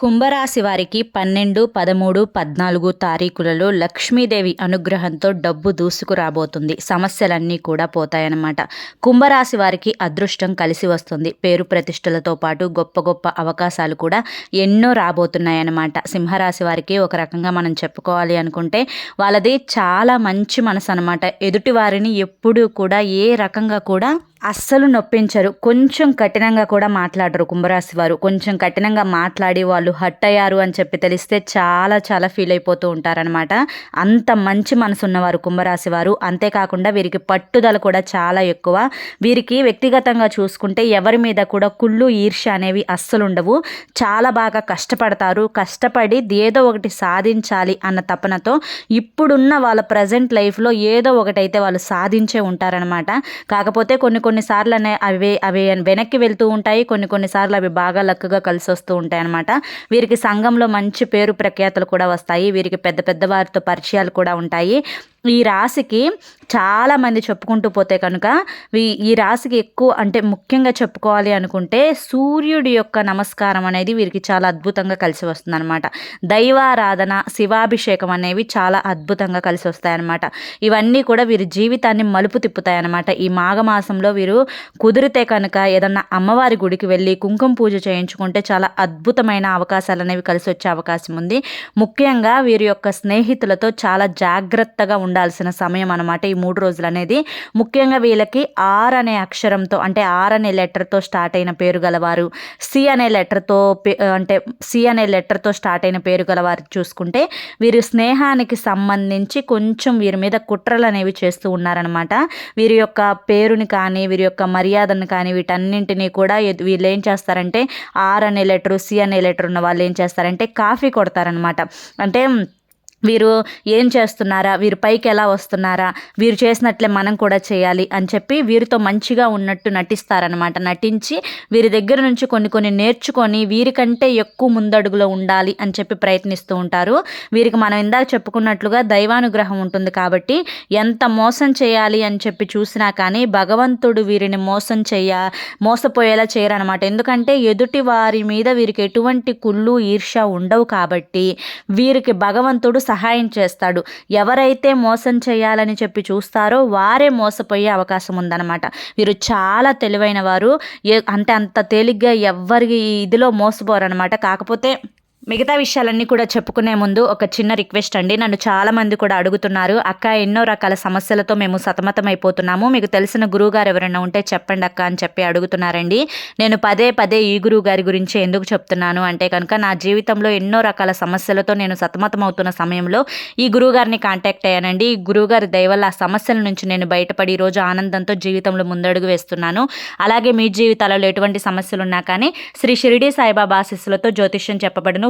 కుంభరాశి వారికి పన్నెండు పదమూడు పద్నాలుగు తారీఖులలో లక్ష్మీదేవి అనుగ్రహంతో డబ్బు దూసుకురాబోతుంది. సమస్యలన్నీ కూడా పోతాయన్నమాట. కుంభరాశి వారికి అదృష్టం కలిసి వస్తుంది. పేరు ప్రతిష్టలతో పాటు గొప్ప గొప్ప అవకాశాలు కూడా ఎన్నో రాబోతున్నాయన్నమాట. సింహరాశి వారికి ఒక రకంగా మనం చెప్పుకోవాలి అనుకుంటే వాళ్ళది చాలా మంచి మనసు అనమాట ఎదుటి వారిని ఎప్పుడూ కూడా ఏ రకంగా కూడా అస్సలు నొప్పించరు. కొంచెం కఠినంగా కూడా మాట్లాడరు కుంభరాశి వారు. కొంచెం కఠినంగా మాట్లాడి వాళ్ళు హట్ అయ్యారు అని చెప్పి తెలిస్తే చాలా చాలా ఫీల్ అయిపోతూ ఉంటారనమాట అంత మంచి మనసు ఉన్నవారు కుంభరాశి వారు. అంతేకాకుండా వీరికి పట్టుదల కూడా చాలా ఎక్కువ. వీరికి వ్యక్తిగతంగా చూసుకుంటే ఎవరి మీద కూడా కుళ్ళు ఈర్ష అనేవి అస్సలు ఉండవు. చాలా బాగా కష్టపడతారు. కష్టపడి ఏదో ఒకటి సాధించాలి అన్న తపనతో ఇప్పుడున్న వాళ్ళ ప్రజెంట్ లైఫ్లో ఏదో ఒకటైతే వాళ్ళు సాధించే ఉంటారనమాట కాకపోతే కొన్ని కొన్నిసార్లు అనే అవి అవి వెనక్కి వెళ్తూ ఉంటాయి. కొన్ని కొన్నిసార్లు అవి బాగా లక్కగా కలిసి వస్తూ ఉంటాయి అనమాట వీరికి సంఘంలో మంచి పేరు ప్రఖ్యాతలు కూడా వస్తాయి. వీరికి పెద్ద పెద్ద వారితో పరిచయాలు కూడా ఉంటాయి. ఈ రాశికి చాలామంది చెప్పుకుంటూ పోతే కనుక ఈ రాశికి ఎక్కువ అంటే ముఖ్యంగా చెప్పుకోవాలి అనుకుంటే సూర్యుడి యొక్క నమస్కారం అనేది వీరికి చాలా అద్భుతంగా కలిసి వస్తుందన్నమాట. దైవారాధన శివాభిషేకం అనేవి చాలా అద్భుతంగా కలిసి వస్తాయన్నమాట. ఇవన్నీ కూడా వీరి జీవితాన్ని మలుపు తిప్పుతాయన్నమాట. ఈ మాఘమాసంలో వీరు కుదిరితే కనుక ఏదన్నా అమ్మవారి గుడికి వెళ్ళి కుంకుమ పూజ చేయించుకుంటే చాలా అద్భుతమైన అవకాశాలు అనేవి కలిసి వచ్చే అవకాశం ఉంది. ముఖ్యంగా వీరి యొక్క స్నేహితులతో చాలా జాగ్రత్తగా ఉండాల్సిన సమయం అనమాట ఈ మూడు రోజులు అనేది ముఖ్యంగా వీళ్ళకి ఆర్ అనే అక్షరంతో అంటే ఆర్ అనే లెటర్తో స్టార్ట్ అయిన పేరు గలవారు. సి అనే లెటర్తో అంటే సి అనే లెటర్తో స్టార్ట్ అయిన పేరు గలవారు చూసుకుంటే వీరి స్నేహానికి సంబంధించి కొంచెం వీరి మీద కుట్రలు అనేవి చేస్తూ ఉన్నారనమాట వీరి యొక్క పేరుని కానీ వీరి యొక్క మర్యాదను కానీ వీటన్నింటినీ కూడా వీళ్ళు ఏం చేస్తారంటే ఆర్ అనే లెటరు సి అనే లెటర్ ఉన్న వాళ్ళు ఏం చేస్తారంటే కాఫీ కొడతారనమాట అంటే వీరు ఏం చేస్తున్నారా? వీరు పైకి ఎలా వస్తున్నారా? వీరు చేసినట్లే మనం కూడా చేయాలి అని చెప్పి వీరితో మంచిగా ఉన్నట్టు నటిస్తారనమాట నటించి వీరి దగ్గర నుంచి కొన్ని కొన్ని నేర్చుకొని వీరికంటే ఎక్కువ ముందడుగులో ఉండాలి అని చెప్పి ప్రయత్నిస్తూ ఉంటారు. వీరికి మనం ఇందాక చెప్పుకున్నట్లుగా దైవానుగ్రహం ఉంటుంది కాబట్టి ఎంత మోసం చేయాలి అని చెప్పి చూసినా కానీ భగవంతుడు వీరిని మోసం చేయ మోసపోయేలా చేయరనమాట ఎందుకంటే ఎదుటి వారి మీద వీరికి ఎటువంటి కుళ్ళు ఈర్ష ఉండవు కాబట్టి వీరికి భగవంతుడు సహాయం చేస్తాడు. ఎవరైతే మోసం చేయాలని చెప్పి చూస్తారో వారే మోసపోయే అవకాశం ఉందన్నమాట. వీరు చాలా తెలివైన వారు. అంటే అంత తేలిగ్గా ఎవ్వరికి ఇదిలో మోసపోరనమాట కాకపోతే మిగతా విషయాలన్నీ కూడా చెప్పుకునే ముందు ఒక చిన్న రిక్వెస్ట్ అండి. నన్ను చాలామంది కూడా అడుగుతున్నారు అక్క ఎన్నో రకాల సమస్యలతో మేము సతమతమైపోతున్నాము. మీకు తెలిసిన గురువుగారు ఎవరైనా ఉంటే చెప్పండి అక్క అని చెప్పి అడుగుతున్నారండి. నేను పదే పదే ఈ గురువు గారి గురించి ఎందుకు చెప్తున్నాను అంటే కనుక నా జీవితంలో ఎన్నో రకాల సమస్యలతో నేను సతమతమవుతున్న సమయంలో ఈ గురువుగారిని కాంటాక్ట్ అయ్యానండి. ఈ గురువుగారి దయవల్ల ఆ సమస్యల నుంచి నేను బయటపడి ఈరోజు ఆనందంతో జీవితంలో ముందడుగు వేస్తున్నాను. అలాగే మీ జీవితాలలో ఎటువంటి సమస్యలు ఉన్నా కానీ శ్రీ షిరిడి సాయిబాబా ఆశీస్సులతో జ్యోతిష్యం చెప్పబడును.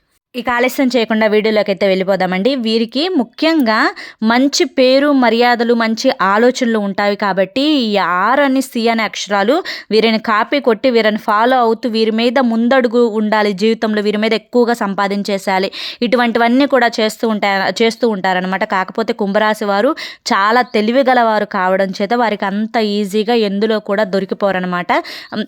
ఇక ఆలస్యం చేయకుండా వీడియోలోకి అయితే వెళ్ళిపోదామండి. వీరికి ముఖ్యంగా మంచి పేరు మర్యాదలు మంచి ఆలోచనలు ఉంటాయి కాబట్టి ఈ ఆర్ అని సి అనే అక్షరాలు వీరిని కాపీ కొట్టి వీరిని ఫాలో అవుతూ వీరి మీద ముందడుగు ఉండాలి. జీవితంలో వీరి మీద ఎక్కువగా సంపాదించేసాలి ఇటువంటివన్నీ కూడా చేస్తూ ఉంటారు చేస్తూ ఉంటారనమాట కాకపోతే కుంభరాశి వారు చాలా తెలివిగలవారు కావడం చేత వారికి అంత ఈజీగా ఎందులో కూడా దొరికిపోరనమాట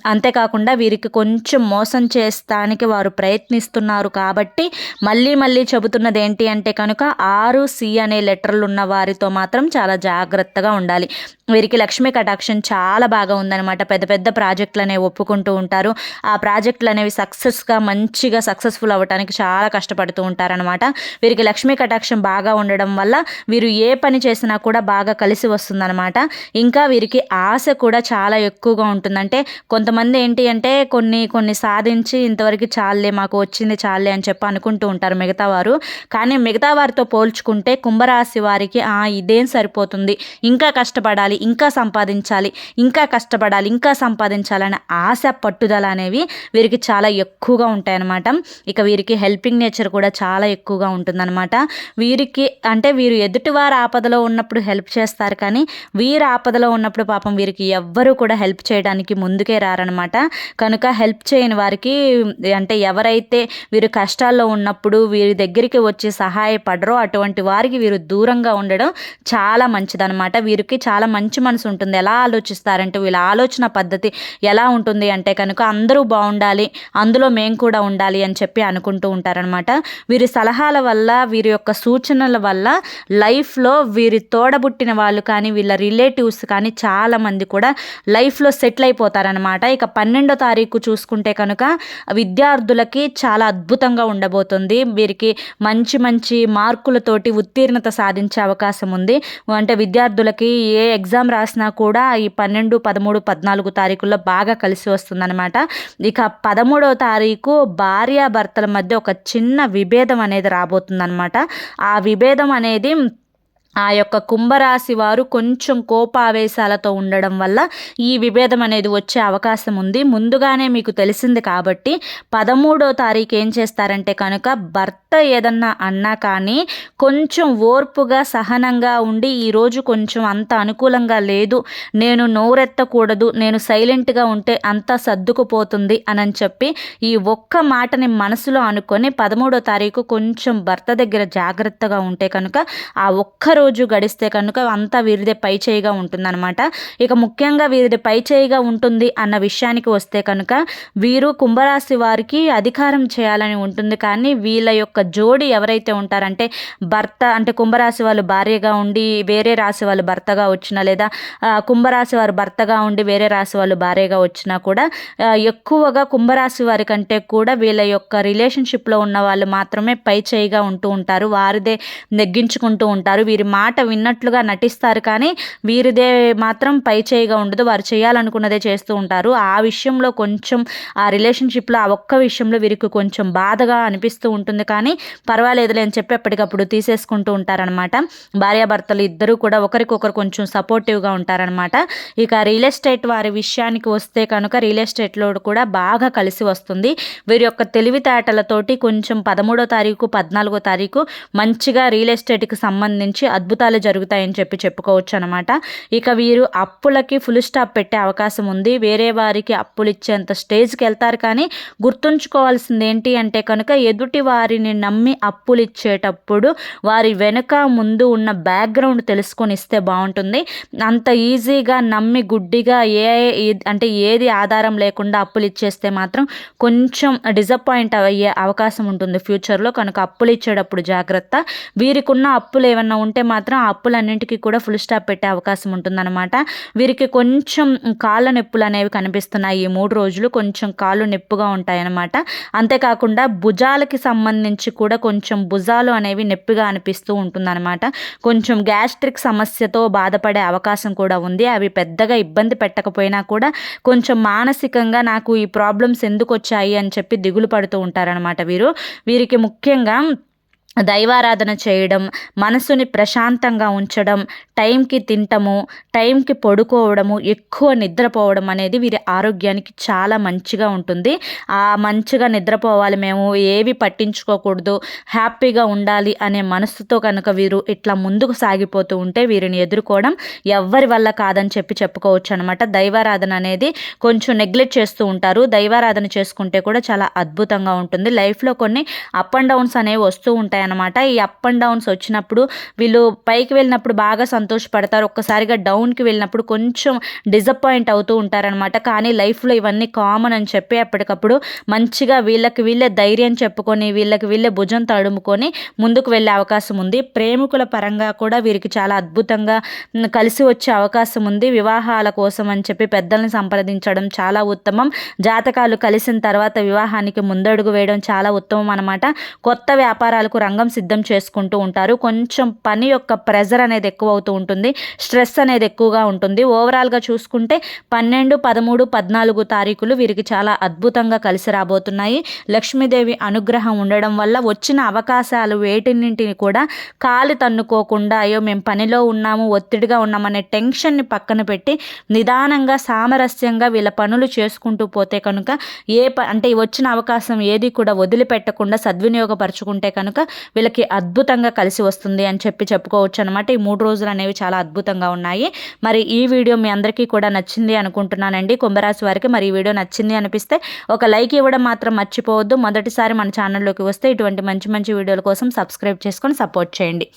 అంతేకాకుండా వీరికి కొంచెం మోసం చేస్తానికి వారు ప్రయత్నిస్తున్నారు కాబట్టి మళ్ళీ మళ్ళీ చెబుతున్నది ఏంటి అంటే కనుక ఆరు సి అనే లెటర్లు ఉన్న వారితో మాత్రం చాలా జాగ్రత్తగా ఉండాలి. వీరికి లక్ష్మీ కటాక్షం చాలా బాగా ఉందన్నమాట. పెద్ద పెద్ద ప్రాజెక్టులు అనేవి ఒప్పుకుంటూ ఉంటారు. ఆ ప్రాజెక్టులు అనేవి సక్సెస్గా మంచిగా సక్సెస్ఫుల్ అవ్వడానికి చాలా కష్టపడుతూ ఉంటారనమాట వీరికి లక్ష్మీ కటాక్షం బాగా ఉండడం వల్ల వీరు ఏ పని చేసినా కూడా బాగా కలిసి వస్తుందన్నమాట. ఇంకా వీరికి ఆశ కూడా చాలా ఎక్కువగా ఉంటుందంటే కొంతమంది ఏంటి అంటే కొన్ని కొన్ని సాధించి ఇంతవరకు చాలే మాకు వచ్చింది చాలే అని చెప్పి అనుకుంటూ ఉంటారు మిగతా వారు కానీ మిగతా వారితో పోల్చుకుంటే కుంభరాశి వారికి ఆ ఇదేం సరిపోతుంది? ఇంకా కష్టపడాలి ఇంకా సంపాదించాలి ఇంకా కష్టపడాలి ఇంకా సంపాదించాలనే ఆశ పట్టుదల అనేవి వీరికి చాలా ఎక్కువగా ఉంటాయన్నమాట. ఇక వీరికి హెల్పింగ్ నేచర్ కూడా చాలా ఎక్కువగా ఉంటుందన్నమాట. వీరికి అంటే వీరు ఎదుటివారు ఆపదలో ఉన్నప్పుడు హెల్ప్ చేస్తారు కానీ వీరు ఆపదలో ఉన్నప్పుడు పాపం వీరికి ఎవ్వరూ కూడా హెల్ప్ చేయడానికి ముందుకే రారనమాట కనుక హెల్ప్ చేయని వారికి అంటే ఎవరైతే వీరు కష్టాల్లో ఉన్నప్పుడు వీరి దగ్గరికి వచ్చి సహాయపడరో అటువంటి వారికి వీరు దూరంగా ఉండడం చాలా మంచిదనమాట వీరికి చాలా మంచి మనసు ఉంటుంది. ఎలా ఆలోచిస్తారంటే వీళ్ళ ఆలోచన పద్ధతి ఎలా ఉంటుంది అంటే కనుక అందరూ బాగుండాలి అందులో మేము కూడా ఉండాలి అని చెప్పి అనుకుంటూ ఉంటారనమాట వీరి సలహాల వల్ల వీరి యొక్క సూచనల వల్ల లైఫ్లో వీరి తోడబుట్టిన వాళ్ళు కానీ వీళ్ళ రిలేటివ్స్ కానీ చాలామంది కూడా లైఫ్లో సెటిల్ అయిపోతారనమాట ఇక పన్నెండో తారీఖు చూసుకుంటే కనుక విద్యార్థులకి చాలా అద్భుతంగా ఉండబోతుంది. వీరికి మంచి మంచి మార్కులతోటి ఉత్తీర్ణత సాధించే అవకాశం ఉంది. అంటే విద్యార్థులకి ఏ ఎగ్జామ్ రాసినా కూడా ఈ పన్నెండు పదమూడు పద్నాలుగు తారీఖుల్లో బాగా కలిసి వస్తుందన్నమాట. ఇక పదమూడవ తారీఖు భార్యాభర్తల మధ్య ఒక చిన్న విభేదం అనేది రాబోతుందన్నమాట. ఆ విభేదం అనేది ఆ యొక్క కుంభరాశి వారు కొంచెం కోపావేశాలతో ఉండడం వల్ల ఈ విభేదం అనేది వచ్చే అవకాశం ఉంది. ముందుగానే మీకు తెలిసింది కాబట్టి పదమూడో తారీఖు ఏం చేస్తారంటే కనుక భర్త ఏదన్నా అన్నా కానీ కొంచెం ఓర్పుగా సహనంగా ఉండి ఈరోజు కొంచెం అంత అనుకూలంగా లేదు. నేను నోరెత్తకూడదు నేను సైలెంట్గా ఉంటే అంత సర్దుకుపోతుంది అని చెప్పి ఈ ఒక్క మాటని మనసులో అనుకొని పదమూడో తారీఖు కొంచెం భర్త దగ్గర జాగ్రత్తగా ఉంటే కనుక ఆ ఒక్కరు రోజు గడిస్తే కనుక అంతా వీరిదే పై చేయిగా ఉంటుందన్నమాట. ఇక ముఖ్యంగా వీరిది పై చేయిగా ఉంటుంది అన్న విషయానికి వస్తే కనుక వీరు కుంభరాశి వారికి అధికారం చేయాలని ఉంటుంది. కానీ వీళ్ళ యొక్క జోడి ఎవరైతే ఉంటారంటే భర్త అంటే కుంభరాశి వాళ్ళు భార్యగా ఉండి వేరే రాశి వాళ్ళు భర్తగా వచ్చినా లేదా కుంభరాశి వారు భర్తగా ఉండి వేరే రాశి వాళ్ళు భార్యగా వచ్చినా కూడా ఎక్కువగా కుంభరాశి వారి కంటే కూడా వీళ్ళ యొక్క రిలేషన్షిప్లో ఉన్న వాళ్ళు మాత్రమే పై చేయిగా ఉంటూ ఉంటారు. వారిదే నెగ్గించుకుంటూ ఉంటారు. వీరి మాట విన్నట్లుగా నటిస్తారు కానీ వీరిదే మాత్రం పై చేయిగా ఉండదు. వారు చేయాలనుకున్నదే చేస్తూ ఉంటారు. ఆ విషయంలో కొంచెం ఆ రిలేషన్షిప్లో ఆ ఒక్క విషయంలో వీరికి కొంచెం బాధగా అనిపిస్తూ ఉంటుంది కానీ పర్వాలేదులే అని చెప్పి ఎప్పటికప్పుడు తీసేసుకుంటూ ఉంటారనమాట భార్యాభర్తలు ఇద్దరూ కూడా ఒకరికొకరు కొంచెం సపోర్టివ్గా ఉంటారనమాట ఇక రియల్ ఎస్టేట్ వారి విషయానికి వస్తే కనుక రియల్ ఎస్టేట్లో కూడా బాగా కలిసి వస్తుంది. వీరి యొక్క తెలివితేటలతోటి కొంచెం పదమూడో తారీఖు పద్నాలుగో తారీఖు మంచిగా రియల్ ఎస్టేట్కి సంబంధించి అద్భుతాలు జరుగుతాయని చెప్పి చెప్పుకోవచ్చు అనమాట ఇక వీరు అప్పులకి ఫుల్ స్టాప్ పెట్టే అవకాశం ఉంది. వేరే వారికి అప్పులు ఇచ్చేంత స్టేజ్కి వెళ్తారు కానీ గుర్తుంచుకోవాల్సింది ఏంటి అంటే కనుక ఎదుటి వారిని నమ్మి అప్పులు ఇచ్చేటప్పుడు వారి వెనుక ముందు ఉన్న బ్యాక్గ్రౌండ్ తెలుసుకొని ఇస్తే బాగుంటుంది. అంత ఈజీగా నమ్మి గుడ్డిగా ఏ అంటే ఏది ఆధారం లేకుండా అప్పులు ఇచ్చేస్తే మాత్రం కొంచెం డిసప్పాయింట్ అయ్యే అవకాశం ఉంటుంది ఫ్యూచర్లో కనుక అప్పులు ఇచ్చేటప్పుడు జాగ్రత్త. వీరికి ఉన్న అప్పులు ఏమన్నా ఉంటే మాత్రం ఆ అప్పులన్నింటికి కూడా ఫుల్ స్టాప్ పెట్టే అవకాశం ఉంటుందన్నమాట. వీరికి కొంచెం కాళ్ళ నొప్పులు అనేవి కనిపిస్తున్నాయి ఈ మూడు రోజులు. కొంచెం కాళ్ళు నొప్పుగా ఉంటాయన్నమాట. అంతేకాకుండా భుజాలకి సంబంధించి కూడా కొంచెం భుజాలు అనేవి నొప్పిగా అనిపిస్తూ ఉంటుందన్నమాట. కొంచెం గ్యాస్ట్రిక్ సమస్యతో బాధపడే అవకాశం కూడా ఉంది. అవి పెద్దగా ఇబ్బంది పెట్టకపోయినా కూడా కొంచెం మానసికంగా నాకు ఈ ప్రాబ్లమ్స్ ఎందుకు వచ్చాయి అని చెప్పి దిగులు పడుతూ ఉంటారనమాట వీరు. వీరికి ముఖ్యంగా దైవారాధన చేయడం మనసుని ప్రశాంతంగా ఉంచడం టైంకి తింటము టైంకి పడుకోవడము ఎక్కువ నిద్రపోవడం అనేది వీరి ఆరోగ్యానికి చాలా మంచిగా ఉంటుంది. ఆ మంచిగా నిద్రపోవాలి మేము ఏవి పట్టించుకోకూడదు హ్యాపీగా ఉండాలి అనే మనసుతో కనుక వీరు ఇట్లా ముందుకు సాగిపోతూ ఉంటే వీరిని ఎదుర్కోవడం ఎవ్వరి వల్ల కాదని చెప్పి చెప్పుకోవచ్చు అనమాట దైవారాధన అనేది కొంచెం నెగ్లెక్ట్ చేస్తూ ఉంటారు. దైవారాధన చేసుకుంటే కూడా చాలా అద్భుతంగా ఉంటుంది. లైఫ్లో కొన్ని అప్ అండ్ డౌన్స్ అనేవి వస్తూ ఉంటాయి. అనమాట ఈ అప్ అండ్ డౌన్స్ వచ్చినప్పుడు వీళ్ళు పైకి వెళ్ళినప్పుడు బాగా సంతోషపడతారు. ఒక్కసారిగా డౌన్కి వెళ్ళినప్పుడు కొంచెం డిసప్పాయింట్ అవుతూ ఉంటారనమాట కానీ లైఫ్లో ఇవన్నీ కామన్ అని చెప్పి అప్పటికప్పుడు మంచిగా వీళ్ళకి వీళ్ళే ధైర్యం చెప్పుకొని వీళ్ళకి వీళ్ళే భుజం తడుముకొని ముందుకు వెళ్ళే అవకాశం ఉంది. ప్రేమికుల పరంగా కూడా వీరికి చాలా అద్భుతంగా కలిసి వచ్చే అవకాశం ఉంది. వివాహాల కోసం అని చెప్పి పెద్దల్ని సంప్రదించడం చాలా ఉత్తమం. జాతకాలు కలిసిన తర్వాత వివాహానికి ముందడుగు వేయడం చాలా ఉత్తమం అనమాట కొత్త వ్యాపారాలకు రంగం సిద్ధం చేసుకుంటూ ఉంటారు. కొంచెం పని యొక్క ప్రెజర్ అనేది ఎక్కువ అవుతూ ఉంటుంది. స్ట్రెస్ అనేది ఎక్కువగా ఉంటుంది. ఓవరాల్గా చూసుకుంటే పన్నెండు పదమూడు పద్నాలుగు తారీఖులు వీరికి చాలా అద్భుతంగా కలిసి రాబోతున్నాయి. లక్ష్మీదేవి అనుగ్రహం ఉండడం వల్ల వచ్చిన అవకాశాలు వేటిన్నింటిని కూడా కాలు తన్నుకోకుండా అయ్యో మేము పనిలో ఉన్నాము ఒత్తిడిగా ఉన్నామనే టెన్షన్ని పక్కన పెట్టి నిదానంగా సామరస్యంగా వీళ్ళ పనులు చేసుకుంటూ పోతే కనుక ఏ ప అంటే వచ్చిన అవకాశం ఏది కూడా వదిలిపెట్టకుండా సద్వినియోగపరచుకుంటే కనుక వీళ్ళకి అద్భుతంగా కలిసి వస్తుంది అని చెప్పి చెప్పుకోవచ్చు అనమాట ఈ మూడు రోజులు అనేవి చాలా అద్భుతంగా ఉన్నాయి. మరి ఈ వీడియో మీ అందరికీ కూడా నచ్చింది అనుకుంటున్నానండి. కుంభరాశి వారికి మరి ఈ వీడియో నచ్చింది అనిపిస్తే ఒక లైక్ ఇవ్వడం మాత్రం మర్చిపోవద్దు. మొదటిసారి మన ఛానల్లోకి వస్తే ఇటువంటి మంచి మంచి వీడియోల కోసం సబ్స్క్రైబ్ చేసుకొని సపోర్ట్ చేయండి.